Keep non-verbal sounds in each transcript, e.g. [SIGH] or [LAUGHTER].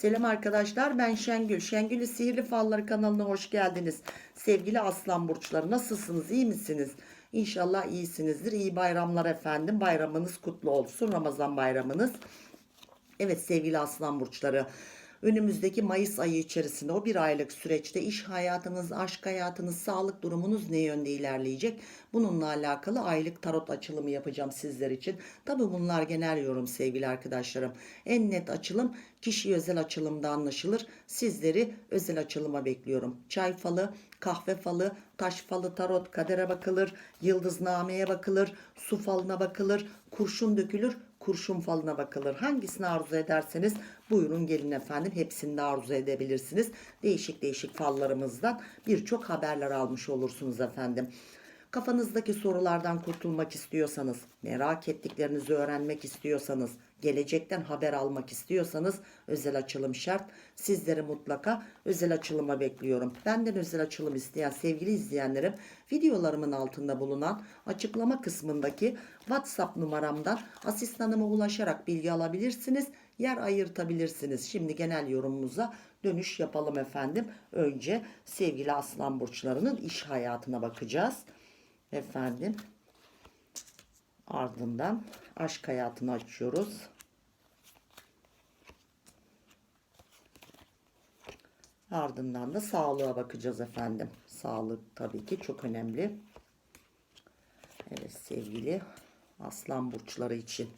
Selam arkadaşlar ben Şengül. Şengül'ü Sihirli Falları kanalına hoş geldiniz. Sevgili aslan burçları nasılsınız iyi misiniz? İnşallah iyisinizdir. İyi bayramlar efendim. Bayramınız kutlu olsun. Ramazan bayramınız. Evet sevgili aslan burçları önümüzdeki Mayıs ayı içerisinde o bir aylık süreçte iş hayatınız, aşk hayatınız, sağlık durumunuz ne yönde ilerleyecek? Bununla alakalı aylık tarot açılımı yapacağım sizler için. Tabi bunlar genel yorum sevgili arkadaşlarım. En net açılım kişi özel açılımda anlaşılır. Sizleri özel açılıma bekliyorum. Çay falı, kahve falı, taş falı, tarot, kadere bakılır, yıldıznameye bakılır, su falına bakılır, kurşun dökülür, kurşun falına bakılır. Hangisini arzu ederseniz buyurun gelin efendim. Hepsini de arzu edebilirsiniz. Değişik değişik fallarımızdan birçok haberler almış olursunuz efendim. Kafanızdaki sorulardan kurtulmak istiyorsanız, merak ettiklerinizi öğrenmek istiyorsanız, gelecekten haber almak istiyorsanız özel açılım şart. Sizleri mutlaka özel açılıma bekliyorum. Benden özel açılım isteyen sevgili izleyenlerim videolarımın altında bulunan açıklama kısmındaki WhatsApp numaramdan asistanıma ulaşarak bilgi alabilirsiniz. Yer ayırtabilirsiniz. Şimdi genel yorumumuza dönüş yapalım efendim. Önce sevgili aslan burçlarının iş hayatına bakacağız. Efendim ardından aşk hayatını açıyoruz. Ardından da sağlığa bakacağız efendim. Sağlık tabii ki çok önemli. Evet sevgili aslan burçları için.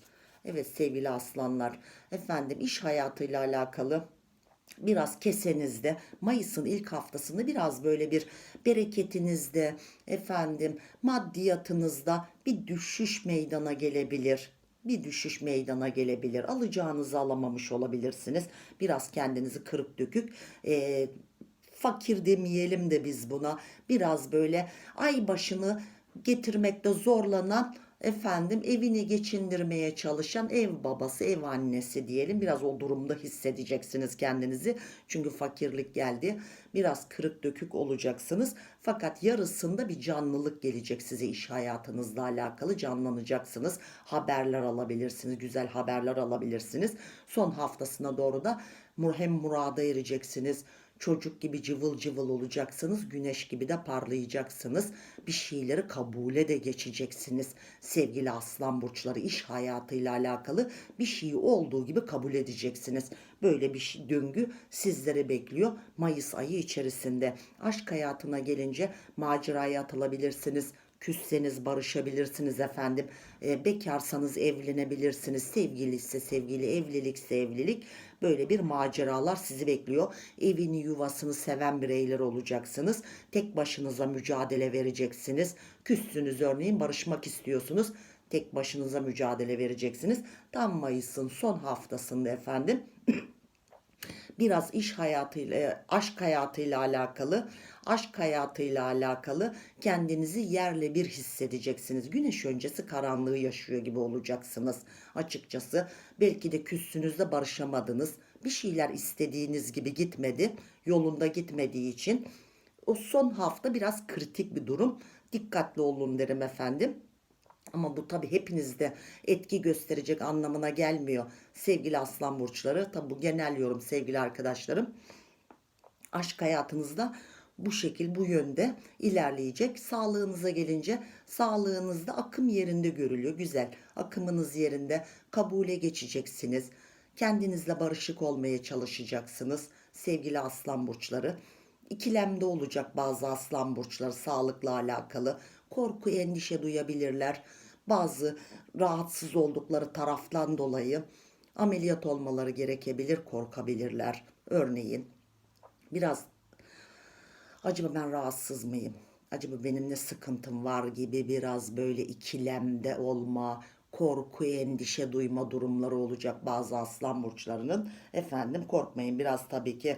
Evet sevgili aslanlar. Efendim iş hayatıyla alakalı biraz kesenizde Mayıs'ın ilk haftasında biraz böyle bir bereketinizde efendim maddiyatınızda bir düşüş meydana gelebilir. Bir düşüş meydana gelebilir. Alacağınızı alamamış olabilirsiniz. Biraz kendinizi kırık dökük eee fakir demeyelim de biz buna biraz böyle ay başını getirmekte zorlanan efendim evini geçindirmeye çalışan ev babası ev annesi diyelim. Biraz o durumda hissedeceksiniz kendinizi. Çünkü fakirlik geldi. Biraz kırık dökük olacaksınız. Fakat yarısında bir canlılık gelecek size iş hayatınızla alakalı. Canlanacaksınız. Haberler alabilirsiniz güzel haberler alabilirsiniz. Son haftasına doğru da hem murada ereceksiniz Çocuk gibi cıvıl cıvıl olacaksınız. Güneş gibi de parlayacaksınız. Bir şeyleri kabule de geçeceksiniz. Sevgili aslan burçları iş hayatıyla alakalı bir şeyi olduğu gibi kabul edeceksiniz. Böyle bir döngü sizleri bekliyor Mayıs ayı içerisinde. Aşk hayatına gelince maceraya atılabilirsiniz küsseniz barışabilirsiniz efendim. E, bekarsanız evlenebilirsiniz. Sevgili sevgili, evlilikse evlilik. Böyle bir maceralar sizi bekliyor. Evini, yuvasını seven bireyler olacaksınız. Tek başınıza mücadele vereceksiniz. Küssünüz örneğin barışmak istiyorsunuz. Tek başınıza mücadele vereceksiniz. Tam Mayıs'ın son haftasında efendim. [CLEARS THROAT] biraz iş hayatıyla, aşk hayatıyla alakalı, aşk hayatıyla alakalı kendinizi yerle bir hissedeceksiniz. Güneş öncesi karanlığı yaşıyor gibi olacaksınız açıkçası. Belki de küssünüzde barışamadınız. Bir şeyler istediğiniz gibi gitmedi, yolunda gitmediği için o son hafta biraz kritik bir durum. Dikkatli olun derim efendim. Ama bu tabi hepinizde etki gösterecek anlamına gelmiyor. Sevgili aslan burçları tabi bu genel yorum sevgili arkadaşlarım. Aşk hayatınızda bu şekil bu yönde ilerleyecek. Sağlığınıza gelince sağlığınızda akım yerinde görülüyor. Güzel. Akımınız yerinde kabule geçeceksiniz. Kendinizle barışık olmaya çalışacaksınız sevgili aslan burçları. İkilemde olacak bazı aslan burçları sağlıkla alakalı. Korku, endişe duyabilirler. Bazı rahatsız oldukları taraftan dolayı ameliyat olmaları gerekebilir, korkabilirler. Örneğin biraz acaba ben rahatsız mıyım? Acaba benim ne sıkıntım var gibi biraz böyle ikilemde olma, korku, endişe duyma durumları olacak bazı aslan burçlarının. Efendim korkmayın biraz tabii ki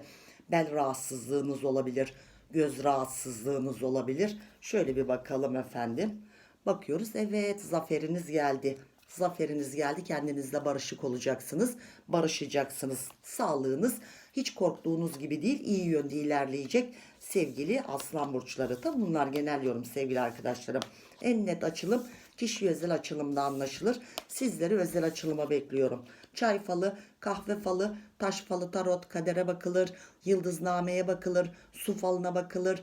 bel rahatsızlığınız olabilir, göz rahatsızlığınız olabilir. Şöyle bir bakalım efendim. Bakıyoruz evet zaferiniz geldi. Zaferiniz geldi. Kendinizle barışık olacaksınız. Barışacaksınız. Sağlığınız hiç korktuğunuz gibi değil. iyi yönde ilerleyecek sevgili aslan burçları. Tabi bunlar genel yorum sevgili arkadaşlarım. En net açılım kişi özel açılımda anlaşılır. Sizleri özel açılıma bekliyorum. Çay falı, kahve falı, taş falı, tarot, kadere bakılır, yıldıznameye bakılır, su falına bakılır,